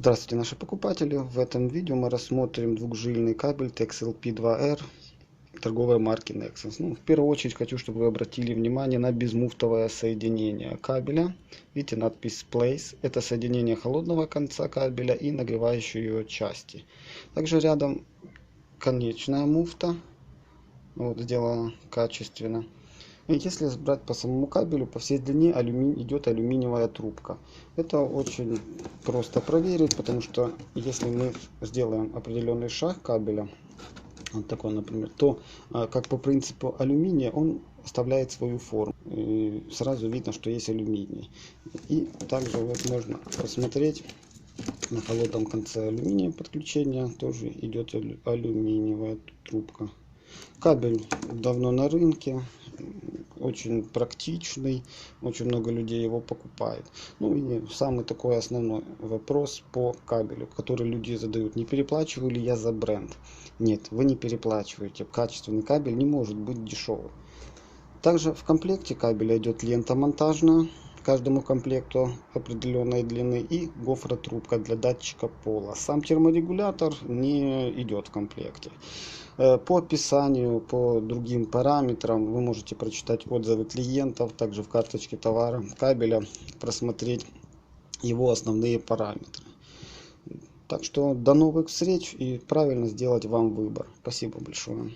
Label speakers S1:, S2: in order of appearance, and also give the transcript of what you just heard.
S1: Здравствуйте, наши покупатели! В этом видео мы рассмотрим двухжильный кабель TXLP2R торговой марки Nexus. Ну, в первую очередь хочу, чтобы вы обратили внимание на безмуфтовое соединение кабеля. Видите надпись Place. Это соединение холодного конца кабеля и нагревающей ее части. Также рядом конечная муфта. Вот, сделана качественно. И если брать по самому кабелю, по всей длине алюмини... идет алюминиевая трубка. Это очень просто проверить, потому что если мы сделаем определенный шаг кабеля, вот такой, например, то а, как по принципу алюминия он оставляет свою форму. И сразу видно, что есть алюминий. И также вот можно посмотреть на холодном конце алюминия подключения тоже идет алюминиевая трубка. Кабель давно на рынке, очень практичный, очень много людей его покупает. Ну и самый такой основной вопрос по кабелю, который люди задают, не переплачиваю ли я за бренд? Нет, вы не переплачиваете, качественный кабель не может быть дешевым. Также в комплекте кабеля идет лента монтажная, каждому комплекту определенной длины и гофротрубка для датчика пола. Сам терморегулятор не идет в комплекте. Э, по описанию, по другим параметрам вы можете прочитать отзывы клиентов, также в карточке товара кабеля просмотреть его основные параметры. Так что до новых встреч и правильно сделать вам выбор. Спасибо большое.